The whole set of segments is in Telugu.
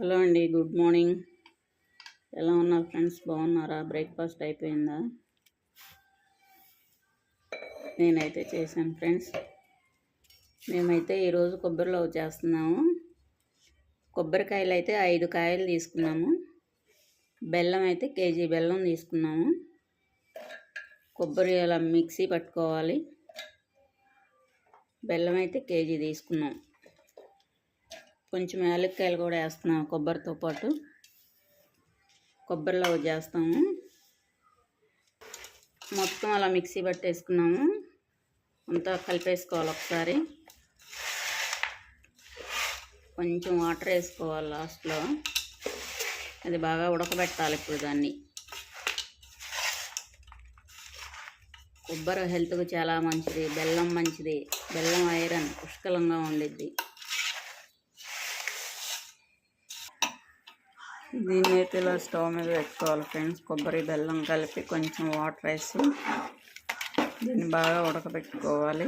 హలో అండి గుడ్ మార్నింగ్. ఎలా ఉన్నారు ఫ్రెండ్స్? బాగున్నారా? బ్రేక్ఫాస్ట్ అయిపోయిందా? నేనైతే చేశాను ఫ్రెండ్స్. మేమైతే ఈరోజు కొబ్బరిలో చేస్తున్నాము. కొబ్బరికాయలు అయితే ఐదు కాయలు తీసుకున్నాము. బెల్లం అయితే కేజీ బెల్లం తీసుకున్నాము. కొబ్బరి అలా మిక్సీ పట్టుకోవాలి. బెల్లం అయితే కేజీ తీసుకున్నాం. కొంచెం యాలక్కాయలు కూడా వేస్తున్నాం కొబ్బరితో పాటు. కొబ్బరిలో చేస్తాము. మొత్తం అలా మిక్సీ పట్టేసుకున్నాము. అంతా కలిపేసుకోవాలి ఒకసారి. కొంచెం వాటర్ వేసుకోవాలి లాస్ట్లో. అది బాగా ఉడకబెట్టాలి ఇప్పుడు దాన్ని. కొబ్బరి హెల్త్కు చాలా మంచిది. బెల్లం మంచిది. బెల్లం ఐరన్ పుష్కలంగా ఉండిద్ది. దీన్ని అయితే ఇలా స్టవ్ మీద పెట్టుకోవాలి ఫ్రెండ్స్. కొబ్బరి బెల్లం కలిపి కొంచెం వాటర్ వేసి దీన్ని బాగా ఉడకబెట్టుకోవాలి.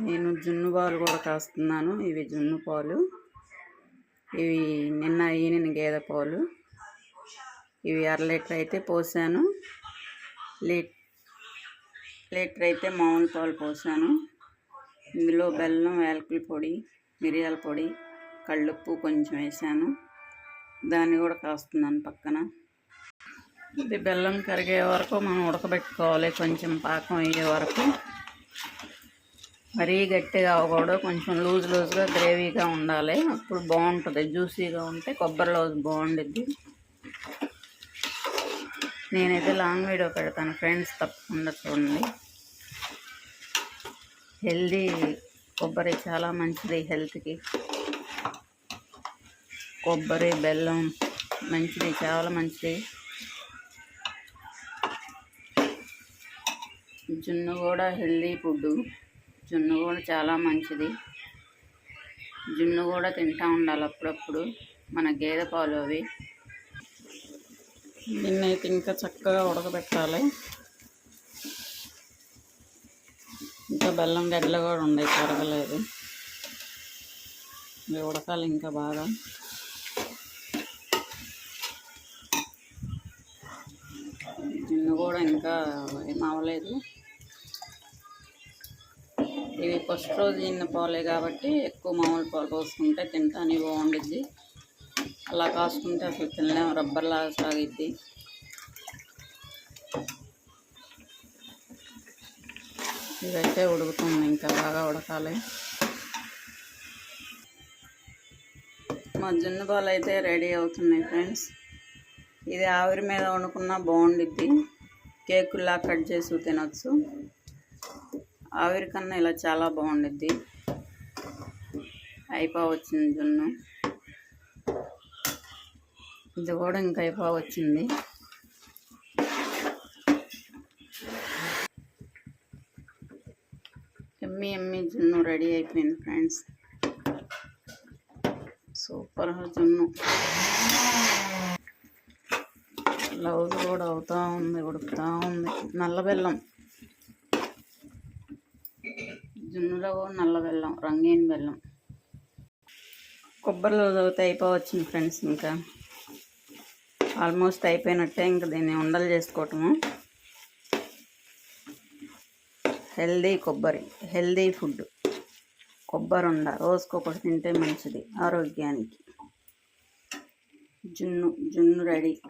నేను జున్ను పాలు కూడా కాస్తున్నాను. ఇవి జున్ను పాలు. ఇవి నిన్న ఈనిన గేదె పాలు. ఇవి అర లీటర్ అయితే పోసాను. లీట్ లీటర్ అయితే మామూలు పాలు పోసాను. ఇందులో బెల్లం యాలకుల పొడి మిరియాల పొడి కళ్ళుప్పు కొంచెం వేసాను. దాన్ని కూడా కాస్తున్నాను పక్కన. ఇది బెల్లం కరిగే వరకు మనం ఉడకబెట్టుకోవాలి. కొంచెం పాకం అయ్యే వరకు. మరీ గట్టిగా అవ్వకూడదు. కొంచెం లూజ్ లూజ్గా గ్రేవీగా ఉండాలి. అప్పుడు బాగుంటుంది. జ్యూసీగా ఉంటే కొబ్బరిలో బాగుండిద్ది. నేనైతే లాంగ్ వీడియో పెడతాను ఫ్రెండ్స్ తప్పకుండా చూడండి. హెల్దీ కొబ్బరి చాలా మంచిది హెల్త్కి. కొబ్బరి బెల్లం మంచిది చాలా మంచిది. జున్ను కూడా హెల్దీ ఫుడ్ జున్ను కూడా చాలా మంచిది. జున్ను కూడా తింటూ ఉండాలి అప్పుడప్పుడు మన గేదె పాలు అవి. నిన్నైతే ఇంకా చక్కగా ఉడకబెట్టాలి. ఇంకా బెల్లం గడ్డలు కూడా ఉన్నాయి కరగలేదు ఇవి ఉడకాలి ఇంకా బాగా. ఇవి కూడా ఇంకా ఏం అవ్వలేదు. ఇవి ఫస్ట్ రోజు తిన్న పాలే కాబట్టి ఎక్కువ మామూలు పాలు పోసుకుంటే తింటాను బాగుండిద్ది. అలా కాసుకుంటే అసలు తినలేము రబ్బర్లాగా సాగిద్ది. ఇదైతే ఉడుకుతుంది ఇంకా బాగా ఉడకాలి. మా జున్ను పాలు అయితే రెడీ అవుతున్నాయి ఫ్రెండ్స్. ఇది ఆవిరి మీద వండుకున్నా బాగుండిద్ది. కేకులా కట్ చేసి తినొచ్చు. ఆవిరి కన్నా ఇలా చాలా బాగుండిద్ది. అయిపో వచ్చింది జున్ను. ఇది కూడా ఇంకా అయిపో వచ్చింది ఎమ్మి ఎమ్మి జున్ను రెడీ అయిపోయింది ఫ్రెండ్స్. సూపర్ జున్ను. లౌజ్ కూడా అవుతూ ఉంది ఉడుకుతూ ఉంది. నల్ల బెల్లం. జున్నులో నల్ల బెల్లం రంగీన్ బెల్లం. కొబ్బరిలో చదివితే అయిపోవచ్చింది ఫ్రెండ్స్ ఇంకా. ఆల్మోస్ట్ అయిపోయినట్టే ఇంకా దీన్ని ఉండలు చేసుకోవటము. హెల్దీ కొబ్బరి హెల్దీ ఫుడ్. కొబ్బరి ఉండ రోజుకొకటి తింటే మంచిది ఆరోగ్యానికి. జున్ను జున్ను రెడీ.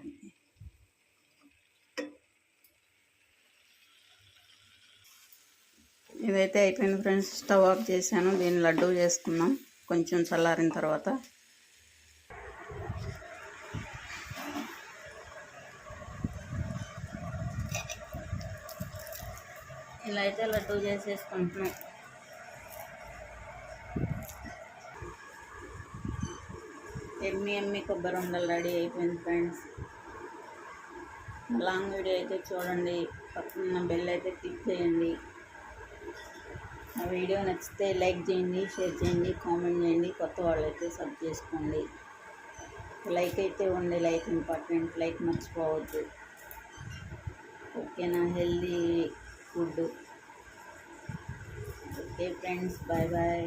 ఇదైతే అయిపోయింది ఫ్రెండ్స్. స్టవ్ ఆఫ్ చేశాను. దీన్ని లడ్డు చేసుకున్నాం కొంచెం చల్లారిన తర్వాత. ఇలా అయితే లడ్డు చేసేసుకుంటున్నాం. ఎమ్మి ఎమ్మి కొబ్బరి ఉండలు రెడీ అయిపోయింది ఫ్రెండ్స్. లాంగ్ వీడియో అయితే చూడండి. పక్కన బెల్ అయితే క్లిక్ చేయండి. ఆ వీడియో నచ్చితే లైక్ చేయండి షేర్ చేయండి కామెంట్ చేయండి కొత్త వాళ్ళు అయితే సబ్ చేసుకోండి. లైక్ అయితే ఉండే లైక్ ఇంపార్టెంట్ లైక్ మర్చిపోవద్దు. ఓకేనా? Healthy food okay friends bye bye.